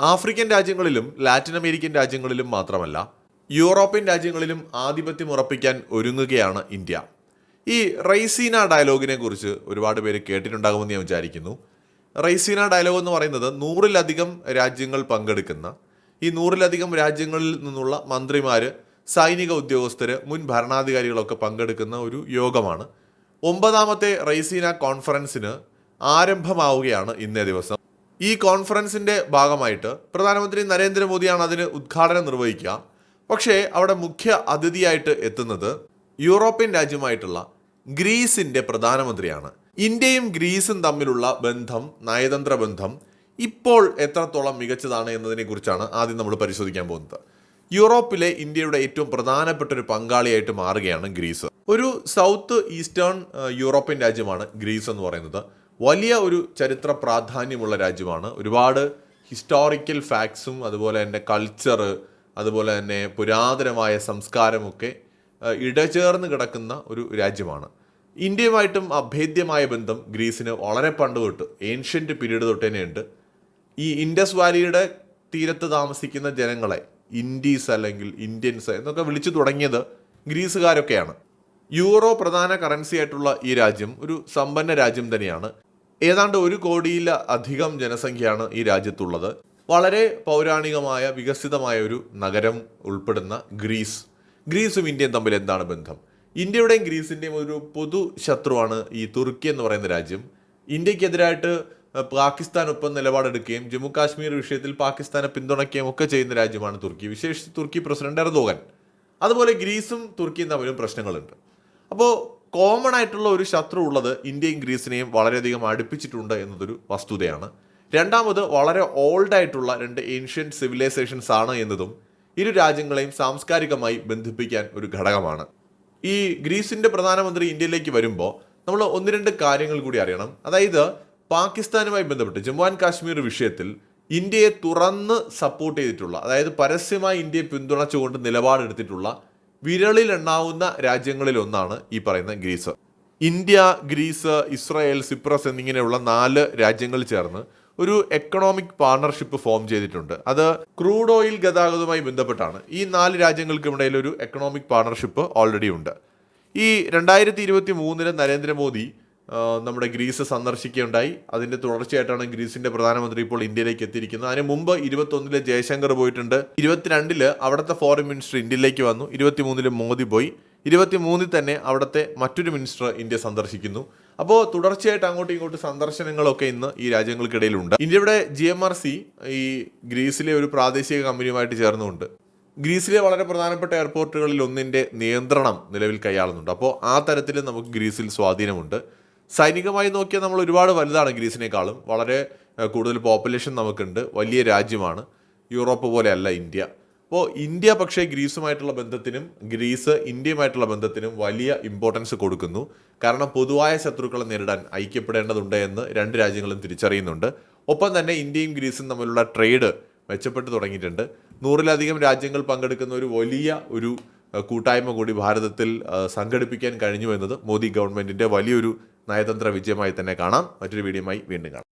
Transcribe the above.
African രാജ്യങ്ങളിലും Latin American രാജ്യങ്ങളിലും മാത്രമല്ല യൂറോപ്യൻ രാജ്യങ്ങളിലും ആധിപത്യം ഉറപ്പിക്കാൻ ഒരുങ്ങുകയാണ് ഇന്ത്യ. ഈ റൈസീന ഡയലോഗിനെ കുറിച്ച് ഒരുപാട് പേര് കേട്ടിട്ടുണ്ടാകുമെന്ന് ഞാൻ വിചാരിക്കുന്നു. റൈസീന ഡയലോഗ് എന്ന് പറയുന്നത് നൂറിലധികം രാജ്യങ്ങൾ പങ്കെടുക്കുന്ന ഈ നൂറിലധികം രാജ്യങ്ങളിൽ നിന്നുള്ള മന്ത്രിമാർ സൈനിക ഉദ്യോഗസ്ഥർ മുൻ ഭരണാധികാരികളൊക്കെ പങ്കെടുക്കുന്ന ഒരു യോഗമാണ്. ഒമ്പതാമത്തെ റൈസീന കോൺഫറൻസിന് ആരംഭമാവുകയാണ് ഇന്നേ ദിവസം. ഈ കോൺഫറൻസിന്റെ ഭാഗമായിട്ട് പ്രധാനമന്ത്രി നരേന്ദ്രമോദിയാണ് അതിന് ഉദ്ഘാടനം നിർവഹിക്കുക. പക്ഷേ അവിടെ മുഖ്യ അതിഥിയായിട്ട് എത്തുന്നത് യൂറോപ്യൻ രാജ്യമായിട്ടുള്ള ഗ്രീസിന്റെ പ്രധാനമന്ത്രിയാണ്. ഇന്ത്യയും ഗ്രീസും തമ്മിലുള്ള ബന്ധം നയതന്ത്ര ബന്ധം ഇപ്പോൾ എത്രത്തോളം മികച്ചതാണ് എന്നതിനെക്കുറിച്ചാണ് ആദ്യം നമ്മൾ പരിശോധിക്കാൻ പോകുന്നത്. യൂറോപ്പിലെ ഇന്ത്യയുടെ ഏറ്റവും പ്രധാനപ്പെട്ട ഒരു പങ്കാളിയായിട്ട് മാറുകയാണ് ഗ്രീസ്. ഒരു സൗത്ത് ഈസ്റ്റേൺ യൂറോപ്യൻ രാജ്യമാണ് ഗ്രീസ് എന്ന് പറയുന്നത്. വലിയ ഒരു ചരിത്ര പ്രാധാന്യമുള്ള രാജ്യമാണ്. ഒരുപാട് ഹിസ്റ്റോറിക്കൽ ഫാക്ട്സും അതുപോലെ തന്നെ കൾച്ചർ അതുപോലെ തന്നെ പുരാതനമായ സംസ്കാരമൊക്കെ ഇടചേർന്ന് കിടക്കുന്ന ഒരു രാജ്യമാണ്. ഇന്ത്യയുമായിട്ടും അഭേദ്യമായ ബന്ധം ഗ്രീസിന് വളരെ പണ്ട് തൊട്ട് ഏൻഷ്യന്റ് പീരീഡ് തൊട്ട് തന്നെയുണ്ട്. ഈ ഇൻഡസ് വാലിയുടെ തീരത്ത് താമസിക്കുന്ന ജനങ്ങളെ ഇൻഡീസ് അല്ലെങ്കിൽ ഇന്ത്യൻസ് എന്നൊക്കെ വിളിച്ചു തുടങ്ങിയത് ഗ്രീസുകാരൊക്കെയാണ്. യൂറോ പ്രധാന കറൻസി ആയിട്ടുള്ള ഈ രാജ്യം ഒരു സമ്പന്ന രാജ്യം തന്നെയാണ്. ഏതാണ്ട് ഒരു കോടിയിൽ അധികം ജനസംഖ്യയാണ് ഈ രാജ്യത്തുള്ളത്. വളരെ പൗരാണികമായ വികസിതമായ ഒരു നഗരം ഉൾപ്പെടുന്ന ഗ്രീസ്. ഗ്രീസും ഇന്ത്യയും തമ്മിൽ എന്താണ് ബന്ധം? ഇന്ത്യയുടെയും ഗ്രീസിന്റെയും ഒരു പൊതു ശത്രുവാണ് ഈ തുർക്കി എന്ന് പറയുന്ന രാജ്യം. ഇന്ത്യക്കെതിരായിട്ട് പാകിസ്ഥാൻ ഒപ്പം നിലപാടെടുക്കുകയും ജമ്മു കാശ്മീർ വിഷയത്തിൽ പാകിസ്ഥാനെ പിന്തുണയ്ക്കുകയും ഒക്കെ ചെയ്യുന്ന രാജ്യമാണ് തുർക്കി. വിശേഷിച്ച് തുർക്കി പ്രസിഡന്റ് എർദോഗൻ. അതുപോലെ ഗ്രീസും തുർക്കിയും തമ്മിലും പ്രശ്നങ്ങളുണ്ട്. അപ്പോൾ കോമൺ ആയിട്ടുള്ള ഒരു ശത്രു ഉള്ളത് ഇന്ത്യയും ഗ്രീസിനെയും വളരെയധികം അടുപ്പിച്ചിട്ടുണ്ട് എന്നതൊരു വസ്തുതയാണ്. രണ്ടാമത് വളരെ ഓൾഡ് ആയിട്ടുള്ള രണ്ട് ഏൻഷ്യൻ സിവിലൈസേഷൻസ് ആണ് എന്നതും ഇരു രാജ്യങ്ങളെയും സാംസ്കാരികമായി ബന്ധിപ്പിക്കാൻ ഒരു ഘടകമാണ്. ഈ ഗ്രീസിന്റെ പ്രധാനമന്ത്രി ഇന്ത്യയിലേക്ക് വരുമ്പോൾ നമ്മൾ ഒന്ന് രണ്ട് കാര്യങ്ങൾ കൂടി അറിയണം. അതായത് പാകിസ്ഥാനുമായി ബന്ധപ്പെട്ട് ജമ്മു ആൻഡ് കാശ്മീർ വിഷയത്തിൽ ഇന്ത്യയെ തുറന്ന് സപ്പോർട്ട് ചെയ്തിട്ടുള്ള അതായത് പരസ്യമായി ഇന്ത്യയെ പിന്തുണച്ചുകൊണ്ട് നിലപാടെടുത്തിട്ടുള്ള രാജ്യങ്ങളിൽ ഒന്നാണ് ഈ പറയുന്ന Greece. India Greece Israel Cyprus എന്നിങ്ങനെയുള്ള നാല് രാജ്യങ്ങൾ ചേർന്ന് ഒരു എക്കണോമിക് പാർട്ണർഷിപ്പ് ഫോം ചെയ്തിട്ടുണ്ട്. അത് ക്രൂഡ് ഓയിൽ ഗതാഗതവുമായി ബന്ധപ്പെട്ടാണ്. ഈ നാല് രാജ്യങ്ങൾക്കിടയിൽ ഒരു എക്കണോമിക് പാർട്ണർഷിപ്പ് ഓൾറെഡി ഉണ്ട്. ഈ രണ്ടായിരത്തി ഇരുപത്തി മൂന്നിന് നരേന്ദ്രമോദി നമ്മുടെ ഗ്രീസ് സന്ദർശിക്കുകയുണ്ടായി. അതിന്റെ തുടർച്ചയായിട്ടാണ് ഗ്രീസിന്റെ പ്രധാനമന്ത്രി ഇപ്പോൾ ഇന്ത്യയിലേക്ക് എത്തിയിരിക്കുന്നത്. അതിന് മുമ്പ് ഇരുപത്തൊന്നിൽ ജയശങ്കർ പോയിട്ടുണ്ട്. ഇരുപത്തിരണ്ടിൽ അവിടുത്തെ ഫോറിൻ മിനിസ്റ്റർ ഇന്ത്യയിലേക്ക് വന്നു. ഇരുപത്തിമൂന്നിൽ മോദി പോയി. ഇരുപത്തിമൂന്നിൽ തന്നെ അവിടുത്തെ മറ്റൊരു മിനിസ്റ്റർ ഇന്ത്യ സന്ദർശിക്കുന്നു. അപ്പോൾ തുടർച്ചയായിട്ട് അങ്ങോട്ടും ഇങ്ങോട്ടും സന്ദർശനങ്ങളൊക്കെ ഇന്ന് ഈ രാജ്യങ്ങൾക്കിടയിലുണ്ട്. ഇന്ത്യയുടെ ജി എം ആർ സി ഈ ഗ്രീസിലെ ഒരു പ്രാദേശിക കമ്പനിയുമായിട്ട് ചേർന്നുകൊണ്ട് ഗ്രീസിലെ വളരെ പ്രധാനപ്പെട്ട എയർപോർട്ടുകളിൽ ഒന്നിന്റെ നിയന്ത്രണം നിലവിൽ കൈയാളുന്നുണ്ട്. അപ്പോൾ ആ തരത്തിൽ നമുക്ക് ഗ്രീസിൽ സ്വാധീനമുണ്ട്. സൈനികമായി നോക്കിയാൽ നമ്മൾ ഒരുപാട് വലുതാണ് ഗ്രീസിനേക്കാളും. വളരെ കൂടുതൽ പോപ്പുലേഷൻ നമുക്കുണ്ട്. വലിയ രാജ്യമാണ്. യൂറോപ്പ് പോലെയല്ല ഇന്ത്യ. അപ്പോൾ ഇന്ത്യ പക്ഷേ ഗ്രീസുമായിട്ടുള്ള ബന്ധത്തിനും ഗ്രീസ് ഇന്ത്യയുമായിട്ടുള്ള ബന്ധത്തിനും വലിയ ഇമ്പോർട്ടൻസ് കൊടുക്കുന്നു. കാരണം പൊതുവായ ശത്രുക്കളെ നേരിടാൻ ഐക്യപ്പെടേണ്ടതുണ്ട് എന്ന് രണ്ട് രാജ്യങ്ങളും തിരിച്ചറിയുന്നുണ്ട്. ഒപ്പം തന്നെ ഇന്ത്യയും ഗ്രീസും തമ്മിലുള്ള ട്രേഡ് മെച്ചപ്പെട്ടു തുടങ്ങിയിട്ടുണ്ട്. നൂറിലധികം രാജ്യങ്ങൾ പങ്കെടുക്കുന്ന ഒരു വലിയ ഒരു കൂട്ടായ്മ കൂടി ഭാരതത്തിൽ സംഘടിപ്പിക്കാൻ കഴിഞ്ഞു എന്നത് മോദി ഗവൺമെന്റിന്റെ വലിയൊരു നയതന്ത്ര വിജയമായി തന്നെ കാണാം. മറ്റൊരു വീഡിയോയുമായി വീണ്ടും കാണാം.